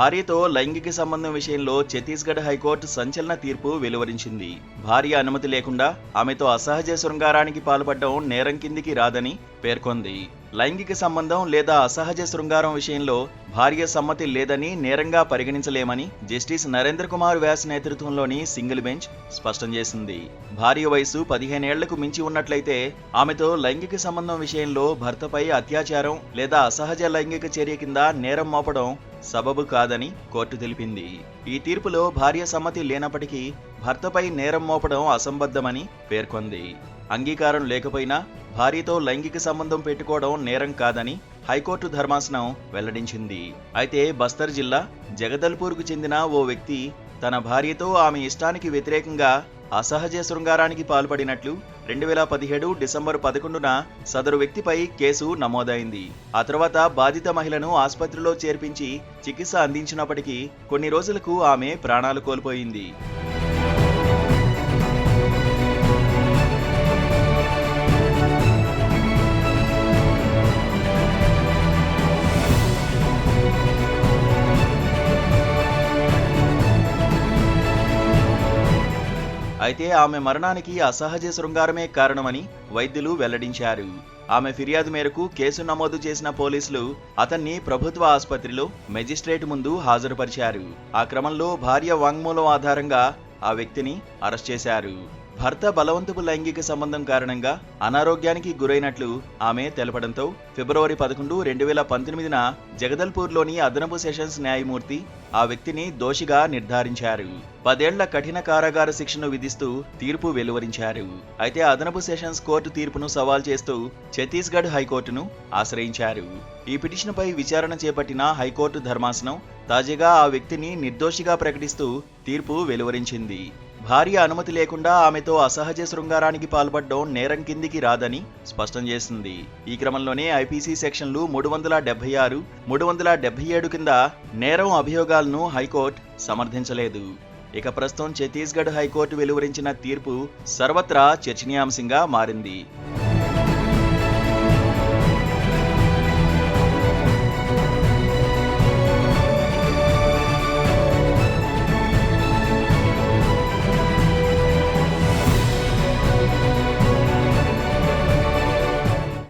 భార్యతో లైంగిక సంబంధం విషయంలో ఛత్తీస్గఢ్ హైకోర్టు సంచలన తీర్పు వెలువరించింది. భార్య అనుమతి లేకుండా ఆమెతో అసహజ శృంగారానికి పాల్పడడం నేరం కిందికి రాదని పేర్కొంది. లైంగిక సంబంధం లేదా అసహజ శృంగారం విషయంలో భార్య సమ్మతి లేదని నేరంగా పరిగణించలేమని జస్టిస్ నరేంద్ర కుమార్ వ్యాస్ నేతృత్వంలోని సింగిల్ బెంచ్ స్పష్టం చేసింది. భార్య వయసు పదిహేనేళ్ళకు మించి ఉన్నట్లయితే ఆమెతో లైంగిక సంబంధం విషయంలో భర్తపై అత్యాచారం లేదా అసహజ లైంగిక చర్య కింద నేరం మోపడం సబబు కాదని కోర్టు తెలిపింది. ఈ తీర్పులో భార్య సమ్మతి లేనప్పటికీ భర్తపై నేరం మోపడం అసంబద్ధమని పేర్కొంది. అంగీకారం లేకపోయినా భార్యతో లైంగిక సంబంధం పెట్టుకోవడం నేరం కాదని హైకోర్టు ధర్మాసనం వెల్లడించింది. అయితే బస్తర్ జిల్లా జగదల్పూర్కు చెందిన ఓ వ్యక్తి తన భార్యతో ఆమె ఇష్టానికి వ్యతిరేకంగా అసహజ శృంగారానికి పాల్పడినట్లు రెండు వేల పదిహేడు డిసెంబర్ పదకొండున సదరు వ్యక్తిపై కేసు నమోదైంది. ఆ తర్వాత బాధిత మహిళను ఆసుపత్రిలో చేర్పించి చికిత్స అందించినప్పటికీ కొన్ని రోజులకు ఆమె ప్రాణాలు కోల్పోయింది. అయితే ఆమె మరణానికి అసహజ శృంగారమే కారణమని వైద్యులు వెల్లడించారు. ఆమె ఫిర్యాదు మేరకు కేసు నమోదు చేసిన పోలీసులు అతన్ని ప్రభుత్వ ఆసుపత్రిలో మెజిస్ట్రేట్ ముందు హాజరుపరిచారు. ఆ క్రమంలో భార్య వాంగ్మూలం ఆధారంగా ఆ వ్యక్తిని అరెస్ట్ చేశారు. భర్త బలవంతపు లైంగిక సంబంధం కారణంగా అనారోగ్యానికి గురైనట్లు ఆమె తెలపడంతో ఫిబ్రవరి పదకొండు రెండు వేల పంతొమ్మిదిన జగదల్పూర్లోని అదనపు సెషన్స్ న్యాయమూర్తి ఆ వ్యక్తిని దోషిగా నిర్ధారించారు. పదేళ్ళ కఠిన కారాగార శిక్షను విధిస్తూ తీర్పు వెలువరించారు. అయితే అదనపు సెషన్స్ కోర్టు తీర్పును సవాల్ చేస్తూ ఛత్తీస్గఢ్ హైకోర్టును ఆశ్రయించారు. ఈ పిటిషన్పై విచారణ చేపట్టిన హైకోర్టు ధర్మాసనం తాజాగా ఆ వ్యక్తిని నిర్దోషిగా ప్రకటిస్తూ తీర్పు వెలువరించింది. భార్య అనుమతి లేకుండా ఆమెతో అసహజ శృంగారానికి పాల్పడడం నేరం కిందికి రాదని స్పష్టం చేసింది. ఈ క్రమంలోనే ఐపీసీ సెక్షన్లు మూడు వందల డెబ్బై ఆరు మూడు వందల డెబ్బై ఏడు కింద నేరం అభియోగాలను హైకోర్టు సమర్థించలేదు. ఇక ప్రస్తుతం ఛత్తీస్గఢ్ హైకోర్టు వెలువరించిన తీర్పు సర్వత్రా చర్చనీయాంశంగా మారింది.